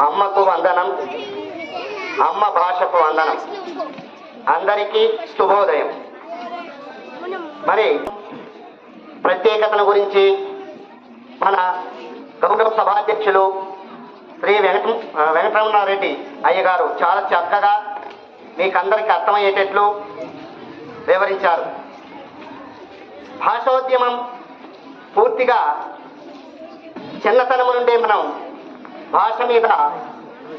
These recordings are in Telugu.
అమ్మకు వందనం. అమ్మ భాషకు వందనం. అందరికీ శుభోదయం. మరి ప్రత్యేకతను గురించి మన గౌరవ సభాధ్యక్షులు శ్రీ వెంకట వెంకటరమణారెడ్డి అయ్యగారు చాలా చక్కగా మీకందరికీ అర్థమయ్యేటట్లు వివరించారు. భాషోద్యమం పూర్తిగా చిన్నతనం నుండే మనం భాష మీద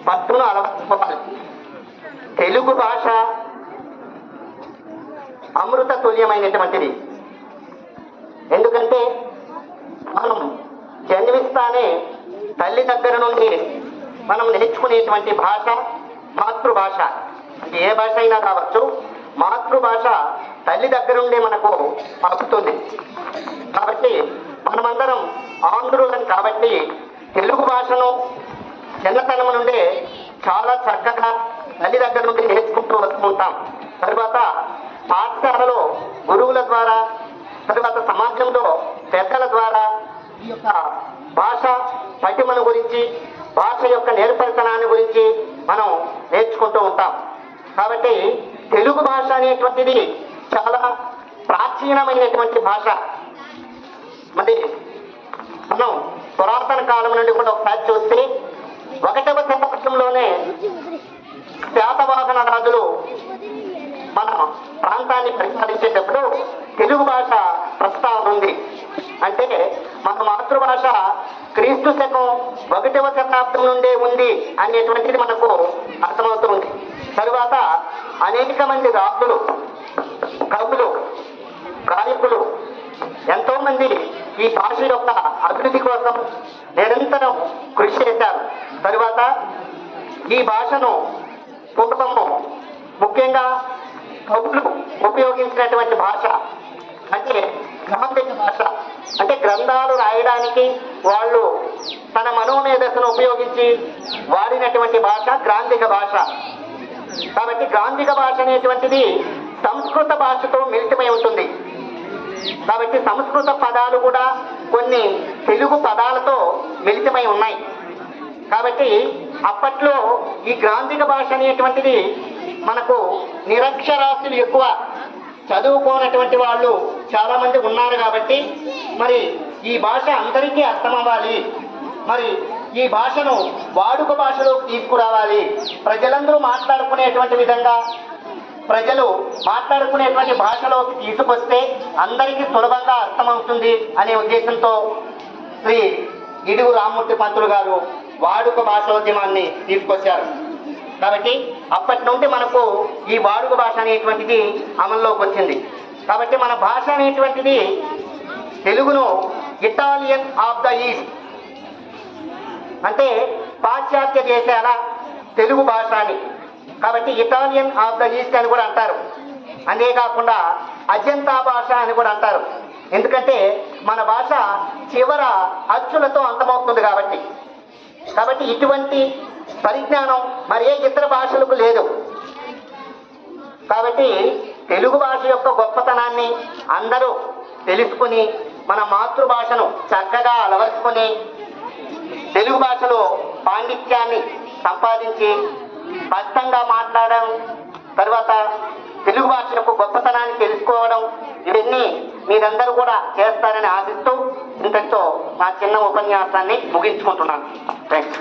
పట్టును అలవర్చుకోవాలి. తెలుగు భాష అమృత తుల్యమైనటువంటిది. ఎందుకంటే మనం జన్మిస్తానే తల్లి దగ్గర నుండి మనం నేర్చుకునేటువంటి భాష మాతృభాష. అది ఏ భాష అయినా కావచ్చు మాతృభాష తల్లి దగ్గర నుండి మనకు పలుకుతుంది కాబట్టి మనమందరం ఆంధ్రులం కాబట్టి తెలుగు భాషను చిన్నతనం నుండే చాలా చక్కగా తల్లి దగ్గర నుండి నేర్చుకుంటూ వస్తూ ఉంటాం తర్వాత పాఠశాలలో గురువుల ద్వారా తర్వాత సమాజంలో పెద్దల ద్వారా ఈ యొక్క భాష పటిమను గురించి భాష యొక్క నేర్పరితనాన్ని గురించి మనం నేర్చుకుంటూ ఉంటాం. కాబట్టి తెలుగు భాష అనేటువంటిది చాలా ప్రాచీనమైనటువంటి భాష. మరి మనం పురాతన కాలం నుండి కూడా ఒకసారి చూస్తే ఒకటవ శతాబ్దంలోనే శాతవాహన రాజులు మన ప్రాంతాన్ని పరిపాలించేటప్పుడు తెలుగు భాష ప్రస్తావన ఉంది. అంటే మన మాతృభాష క్రీస్తు శకం ఒకటవ శతాబ్దం నుండే ఉంది అనేటువంటిది మనకు అర్థమవుతుంది. తరువాత అనేక మంది రాజులు కవులు గాయకులు ఎంతో మంది ఈ భాష యొక్క అభివృద్ధి కోసం నిరంతరం కృషి చేశారు. తరువాత ఈ భాషను కుటుంబము ముఖ్యంగా కవులు ఉపయోగించినటువంటి భాష అంటే గ్రాంధిక భాష. అంటే గ్రంథాలు రాయడానికి వాళ్ళు తన మనోమేధస్సును ఉపయోగించి వాడినటువంటి భాష గ్రాంధిక భాష. కాబట్టి గ్రాంధిక భాష అనేటువంటిది సంస్కృత భాషతో మిళితమై ఉంటుంది. కాబట్టి సంస్కృత పదాలు కూడా కొన్ని తెలుగు పదాలతో మిళితమై ఉన్నాయి. కాబట్టి అప్పట్లో ఈ గ్రాంధిక భాష అనేటువంటిది మనకు నిరక్షరాస్యులు ఎక్కువ చదువుకోనటువంటి వాళ్ళు చాలామంది ఉన్నారు కాబట్టి మరి ఈ భాష అందరికీ అర్థమవ్వాలి. మరి ఈ భాషను వాడుక భాషలోకి తీసుకురావాలి. ప్రజలందరూ మాట్లాడుకునేటువంటి విధంగా ప్రజలు మాట్లాడుకునేటువంటి భాషలోకి తీసుకొస్తే అందరికీ సులభంగా అర్థమవుతుంది అనే ఉద్దేశంతో శ్రీ ఇడుగు రామ్మూర్తి పంతులు గారు వాడుక భాషోద్యమాన్ని తీసుకొచ్చారు. కాబట్టి అప్పటి నుండి మనకు ఈ వాడుక భాష అనేటువంటిది అమల్లోకి వచ్చింది. కాబట్టి మన భాష అనేటువంటిది తెలుగును ఇటాలియన్ ఆఫ్ ద ఈస్ట్ అంటే పాశ్చాత్య దేశాల తెలుగు భాష అని. కాబట్టి ఇటాలియన్ ఆఫ్ ద ఈస్ట్ అని కూడా అంటారు. అంతేకాకుండా అజంతా భాష అని కూడా అంటారు. ఎందుకంటే మన భాష చివర అచ్చులతో అంతమవుతుంది కాబట్టి. కాబట్టి ఇటువంటి పరిజ్ఞానం మరి ఏ ఇతర భాషలకు లేదు. కాబట్టి తెలుగు భాష యొక్క గొప్పతనాన్ని అందరూ తెలుసుకుని మన మాతృభాషను చక్కగా అలవర్చుకొని తెలుగు భాషలో పాండిత్యాన్ని సంపాదించి స్పష్టంగా మాట్లాడడం తర్వాత తెలుగు భాష యొక్క గొప్పతనాన్ని తెలుసుకోవడం ఇవన్నీ మీరందరూ కూడా చేస్తారని ఆశిస్తూ ఇంతటితో నా చిన్న ఉపన్యాసాన్ని ముగించుకుంటున్నాను. థ్యాంక్స్